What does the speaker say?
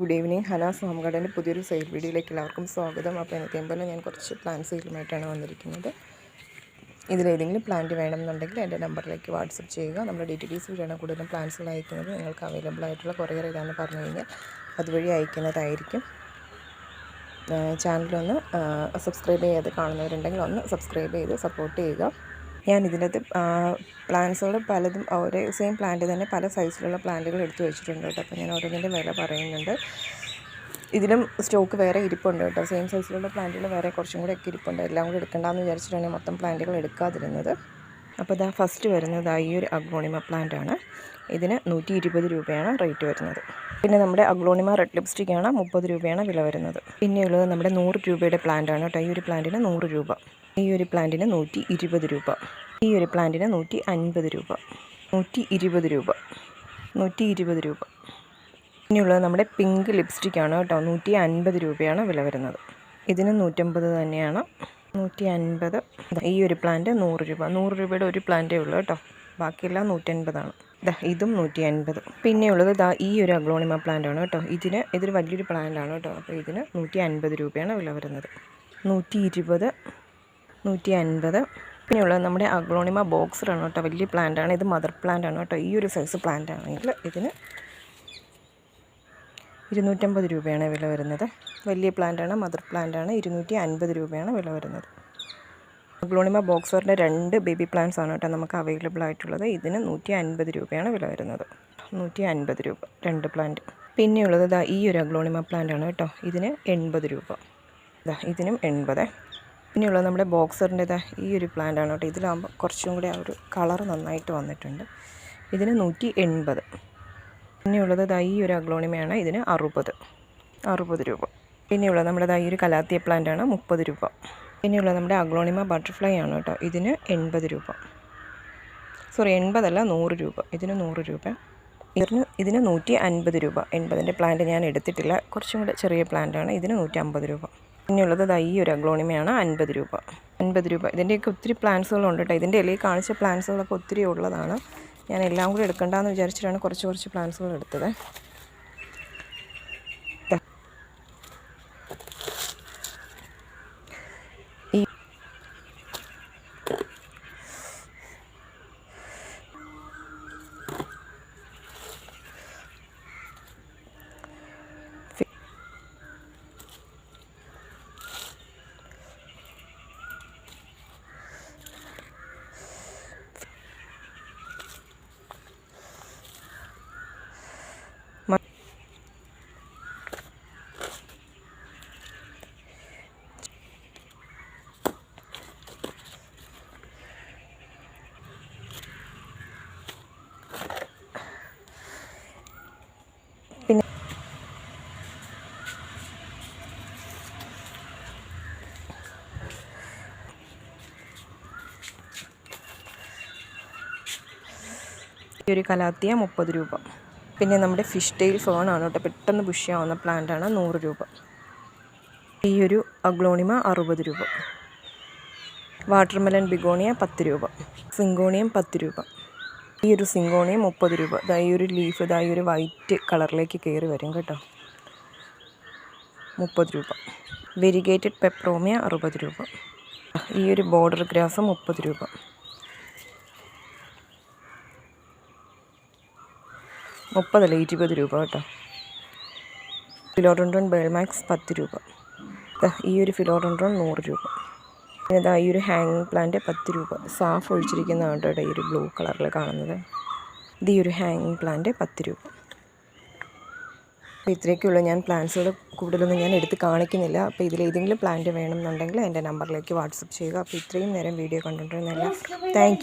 Good evening Hanas home ഗാർഡന്റെ പുതിയൊരു sale വീഡിയോയിലേക്ക് എല്ലാവർക്കും സ്വാഗതം. അപ്പോൾ എനിക്ക് പോലെ ഞാൻ കുറച്ച് പ്ലാന്റ് സെയിലുമായിട്ടാണ് വന്നിരിക്കുന്നത്. ഇതിലേതെങ്കിലും പ്ലാന്റ് വേണമെന്നുണ്ടെങ്കിൽ എന്റെ നമ്പറിലേക്ക് വാട്സപ്പ് ചെയ്യുക. നമ്മുടെ ഡി ടി ഡി സി വഴിയാണ് കൂടുതലും പ്ലാൻസുകൾ അയക്കുന്നത്. നിങ്ങൾക്ക് അവൈലബിൾ ആയിട്ടുള്ള കൊറിയർ ഏതാണെന്ന് പറഞ്ഞു കഴിഞ്ഞാൽ അതുവഴി അയക്കുന്നതായിരിക്കും. ചാനലൊന്ന് സബ്സ്ക്രൈബ് ചെയ്ത് കാണുന്നവരുണ്ടെങ്കിൽ ഒന്ന് സബ്സ്ക്രൈബ് ചെയ്ത് സപ്പോർട്ട് ചെയ്യുക. ഞാൻ ഇതിനകത്ത് പ്ലാന്റ്സുകൾ പലതും ഒരേ സെയിം പ്ലാന്റ് തന്നെ പല സൈസിലുള്ള പ്ലാന്റുകൾ എടുത്തു വെച്ചിട്ടുണ്ട് കേട്ടോ. അപ്പോൾ ഞാൻ ഓരോന്നിന്റെ വില പറയുന്നുണ്ട്. ഇതിലും സ്റ്റോക്ക് വേറെ ഇരിപ്പുണ്ട് കേട്ടോ. സെയിം സൈസിലുള്ള പ്ലാന്റുകൾ വേറെ കുറച്ചും കൂടെ ഒക്കെ ഇരിപ്പുണ്ട്. എല്ലാം കൂടെ എടുക്കണ്ടെന്ന് വിചാരിച്ചിട്ടാണ് മൊത്തം പ്ലാന്റുകൾ എടുക്കാതിരുന്നത്. അപ്പോൾ ഇതാ ഫസ്റ്റ് വരുന്നത് ഈ ഒരു അഗ്ലോണിമ പ്ലാന്റ് ആണ്. ഇതിന് നൂറ്റി ഇരുപത് രൂപയാണ് റേറ്റ് വരുന്നത്. പിന്നെ നമ്മുടെ അഗ്ലോണിമ റെഡ് ലിപ്സ്റ്റിക് ആണ് മുപ്പത് രൂപയാണ് വില വരുന്നത്. പിന്നെയുള്ളത് നമ്മുടെ നൂറ് രൂപയുടെ പ്ലാന്റ് ആണ് കേട്ടോ. ഈ ഒരു പ്ലാന്റിന് നൂറ് രൂപ. ഈ ഒരു പ്ലാന്റിന് നൂറ്റി ഇരുപത് രൂപ. ഈ ഒരു പ്ലാന്റിന് നൂറ്റി അൻപത് രൂപ. നൂറ്റി ഇരുപത് രൂപ. നൂറ്റി ഇരുപത് രൂപ. ഇനിയുള്ളത് നമ്മുടെ പിങ്ക് ലിപ്സ്റ്റിക് ആണ് കേട്ടോ. നൂറ്റി അൻപത് രൂപയാണ് വില വരുന്നത്. ഇതിന് നൂറ്റമ്പത് തന്നെയാണ്. നൂറ്റി അൻപത് ഈ ഒരു പ്ലാന്റ് നൂറ് രൂപ. നൂറ് രൂപയുടെ ഒരു പ്ലാന്റേ ഉള്ളൂ കേട്ടോ. ബാക്കിയെല്ലാം നൂറ്റൻപതാണ്. ദാ ഇതും നൂറ്റി അൻപത് പിന്നെയുള്ളത് ഇതാ ഈ ഒരു അഗ്ലോണിമ പ്ലാന്റ് ആണ് കേട്ടോ. ഇതിന് ഇതൊരു വലിയൊരു പ്ലാന്റ് ആണ് കേട്ടോ. അപ്പോൾ ഇതിന് നൂറ്റി അൻപത് രൂപയാണ് വില വരുന്നത്. നൂറ്റി ഇരുപത് നൂറ്റി അൻപത് പിന്നെയുള്ളത് നമ്മുടെ അഗ്ലോണിമ ബോക്സറാണ് കേട്ടോ. വലിയ പ്ലാന്റ് ആണ്. ഇത് മദർ പ്ലാന്റ് ആണ് കേട്ടോ. ഈ ഒരു സൈസ് പ്ലാന്റ് ആണെങ്കിൽ ഇതിന് ഇരുന്നൂറ്റമ്പത് രൂപയാണ് വില വരുന്നത്. വലിയ പ്ലാന്റാണ് മദർ പ്ലാന്റാണ് ഇരുന്നൂറ്റി അൻപത് രൂപയാണ് വില വരുന്നത്. അഗ്ലോണിമ ബോക്സറിന്റെ രണ്ട് ബേബി പ്ലാന്റ്സ് ആണ് കേട്ടോ നമുക്ക് അവൈലബിൾ ആയിട്ടുള്ളത്. ഇതിന് നൂറ്റി അൻപത് രൂപയാണ് വില വരുന്നത്. നൂറ്റി അൻപത് രൂപ. രണ്ട് പ്ലാന്റ് പിന്നെയുള്ളത് ഈ ഒരു അഗ്ലോണിമ പ്ലാന്റ് ആണ് കേട്ടോ. ഇതിന് എൺപത് രൂപ. ഇതാ ഇതിനും എൺപത്. പിന്നെയുള്ളത് നമ്മുടെ ബോക്സറിന്റെ ഇതാ ഈ ഒരു പ്ലാന്റ് ആണ് കേട്ടോ. ഇതിലാകുമ്പോൾ കുറച്ചും കൂടി ആ ഒരു കളർ നന്നായിട്ട് വന്നിട്ടുണ്ട്. ഇതിന് നൂറ്റി എൺപത് പിന്നെയുള്ളത് ഈ ഒരു അഗ്ലോണിമയാണ്. ഇതിന് അറുപത്. അറുപത് രൂപ. പിന്നെയുള്ളത് നമ്മുടെ ദാ ഈ ഒരു കലാത്തിയ പ്ലാന്റ് ആണ് മുപ്പത് രൂപ. പിന്നെയുള്ളത് നമ്മുടെ അഗ്ലോണിമ ബട്ടർഫ്ലൈ ആണ് കേട്ടോ. ഇതിന് എൺപത് രൂപ. സോറി എൺപതല്ല നൂറ് രൂപ. ഇതിന് നൂറ് രൂപ. ഇതിന് ഇതിന് നൂറ്റി അൻപത് രൂപ. എൺപതിന്റെ പ്ലാന്റ് ഞാൻ എടുത്തിട്ടില്ല. കുറച്ചും കൂടെ ചെറിയ പ്ലാന്റ് ആണ്. ഇതിന് നൂറ്റി അമ്പത് രൂപ. പിന്നെയുള്ളത് ദാ ഈ ഒരു അഗ്ലോണിമയാണ് അൻപത് രൂപ. അൻപത് രൂപ. ഇതിന്റെയൊക്കെ ഒത്തിരി പ്ലാന്റ്സുകളുണ്ട് കേട്ടോ. ഇതിന്റെ ഇലയിൽ കാണിച്ച പ്ലാന്റ്സുകളൊക്കെ ഒത്തിരി ഉള്ളതാണ്. ഞാൻ എല്ലാം കൂടി എടുക്കണ്ടെന്ന് വിചാരിച്ചിട്ടാണ് കുറച്ച് കുറച്ച് പ്ലാന്റ്സുകൾ എടുത്തത്. ഈ ഒരു കലാത്തിയ മുപ്പത് രൂപ. പിന്നെ നമ്മുടെ ഫിഷ് ടെയിൽ ഫേൺ ആണ് കേട്ടോ. പെട്ടെന്ന് ബുഷിയാവുന്ന പ്ലാന്റ് ആണ് നൂറ് രൂപ. ഈ ഒരു അഗ്ലോണിമ അറുപത് രൂപ. വാട്ടർമെലൻ ബിഗോണിയ പത്ത് രൂപ. സിങ്കോണിയം പത്ത് രൂപ. ഈ ഒരു സിങ്കോണിയം മുപ്പത് രൂപ. ഇതാ ഈ ഒരു ലീഫ് ഇതാ ഈ ഒരു വൈറ്റ് കളറിലേക്ക് കയറി വരും കേട്ടോ. മുപ്പത് രൂപ. വെരിഗേറ്റഡ് പെപ്രോമിയ അറുപത് രൂപ. ഈ ഒരു ബോർഡർ ഗ്രാസ് മുപ്പത് രൂപ. മുപ്പതല്ല ഇരുപത് രൂപ കേട്ടോ. ഫിലോഡോൺട്രോൺ ബേൾമാക്സ് പത്ത് രൂപ. ഈ ഒരു ഫിലോഡോൺട്രോൺ നൂറ് രൂപ. പിന്നെ ഇതാ ഈ ഒരു ഹാങ്ങിങ് പ്ലാന്റ് പത്ത് രൂപ. സാഫ് ഒഴിച്ചിരിക്കുന്നതാണ് കേട്ടോ ഈ ഒരു ബ്ലൂ കളറിൽ കാണുന്നത്. ഇത് ഈ ഒരു ഹാങ്ങിങ് പ്ലാന്റ് പത്ത് രൂപ. അപ്പോൾ ഇത്രയൊക്കെയുള്ളൂ. ഞാൻ പ്ലാന്റ്സുകൾ കൂടുതലൊന്നും ഞാൻ എടുത്ത് കാണിക്കുന്നില്ല. അപ്പോൾ ഇതിലേതെങ്കിലും പ്ലാന്റ് വേണമെന്നുണ്ടെങ്കിൽ എന്റെ നമ്പറിലേക്ക് വാട്സപ്പ് ചെയ്യുക. അപ്പോൾ ഇത്രയും നേരം വീഡിയോ കണ്ടിട്ടുണ്ടെന്നല്ല. താങ്ക്